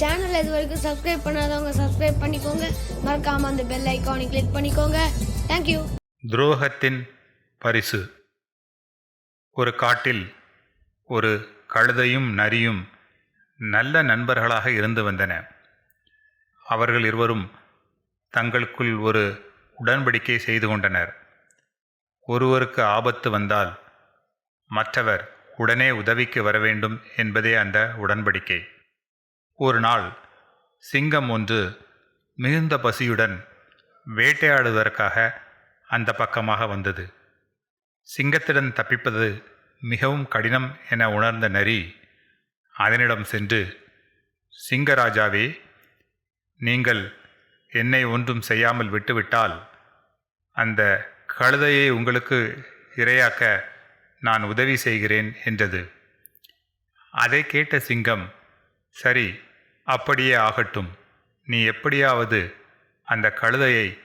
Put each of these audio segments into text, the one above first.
Channel இது வரைக்கும் subscribe பண்ணாதவங்க சப்ஸ்கிரைப் பண்ணிக்கோங்க. மறக்காம அந்த பெல் ஐக்கானை கிளிக் பண்ணிக்கோங்க. தேங்க்யூ துரோகத்தின் பரிசு. ஒரு காட்டில் ஒரு கழுதையும் நரியும் நல்ல நண்பர்களாக இருந்து வந்தன. அவர்கள் இருவரும் தங்களுக்குள் ஒரு உடன்படிக்கை செய்து கொண்டனர். ஒருவருக்கு ஆபத்து வந்தால் மற்றவர் உடனே உதவிக்கு வர வேண்டும் என்பதே அந்த உடன்படிக்கை. ஒரு நாள் சிங்கம் ஒன்று மிகுந்த பசியுடன் வேட்டையாடுவதற்காக அந்த பக்கமாக வந்தது. சிங்கத்திடம் தப்பிப்பது மிகவும் கடினம் என உணர்ந்த நரி அதனிடம் சென்று சிங்கராஜாவே நீங்கள் என்னை ஒன்றும் செய்யாமல் விட்டுவிட்டால் அந்த கழுதையை உங்களுக்கு இரையாக்க நான் உதவி செய்கிறேன் என்றது. அதை கேட்ட சிங்கம் சரி அப்படியே ஆகட்டும். நீ எப்படியாவது அந்த கழுதையை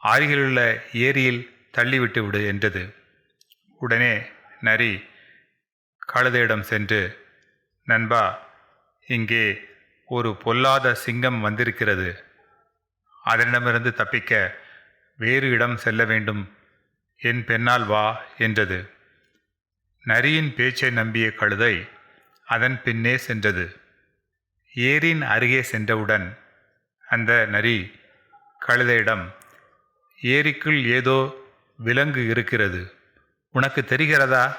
அருகிலுள்ள ஏரியில் தள்ளிவிட்டு விடு என்றது. உடனே நரி கழுதையிடம் சென்று நண்பா இங்கே ஒரு பொல்லாத சிங்கம் வந்திருக்கிறது. அதனிடமிருந்து தப்பிக்க வேறு இடம் செல்ல வேண்டும். என் பெண்ணால் வா என்றது. நரியின் பேச்சை நம்பிய கழுதை அதன் பின்னே சென்றது. ஏரியின் அருகே சென்றவுடன் அந்த நரி கழுதையிடம் ஏரிக்குள் ஏதோ விலங்கு இருக்கிறது. உனக்கு தெரிகிறதா?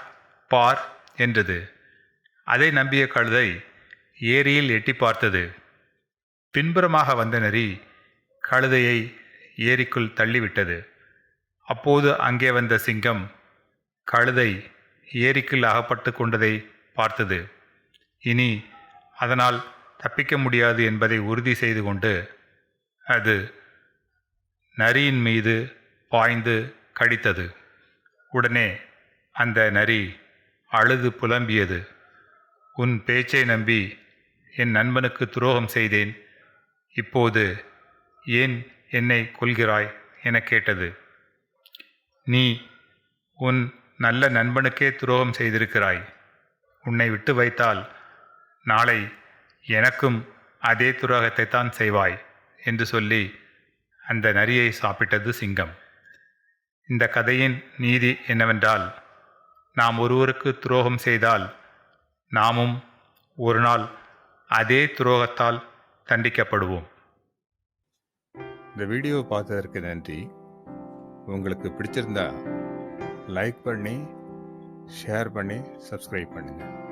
பார் என்றது. அதை நம்பிய கழுதை ஏரியில் எட்டி பார்த்தது. பின்புறமாக வந்த நரி கழுதையை ஏரிக்குள் தள்ளிவிட்டது. அப்போது அங்கே வந்த சிங்கம் கழுதை ஏரிக்குள் அகப்பட்டு கொண்டதை பார்த்தது. இனி அதனால் தப்பிக்க முடியாது என்பதை உறுதி செய்து கொண்டு அது நரியின் மீது பாய்ந்து கடித்தது. உடனே அந்த நரி அழுது புலம்பியது. உன் பேச்சை நம்பி என் நண்பனுக்கு துரோகம் செய்தேன். இப்போது ஏன் என்னை கொள்கிறாய் என கேட்டது. நீ உன் நல்ல நண்பனுக்கே துரோகம் செய்திருக்கிறாய். உன்னை விட்டு வைத்தால் நாளை எனக்கும் அதே துரோகத்தை தான் செய்வாய் என்று சொல்லி அந்த நரியை சாப்பிட்டது சிங்கம். இந்த கதையின் நீதி என்னவென்றால் நாம் ஒருவருக்கு துரோகம் செய்தால் நாமும் ஒரு நாள் அதே துரோகத்தால் தண்டிக்கப்படுவோம். இந்த வீடியோ பார்த்ததற்கு நன்றி. உங்களுக்கு பிடிச்சிருந்தா லைக் பண்ணி ஷேர் பண்ணி சப்ஸ்கிரைப் பண்ணுங்கள்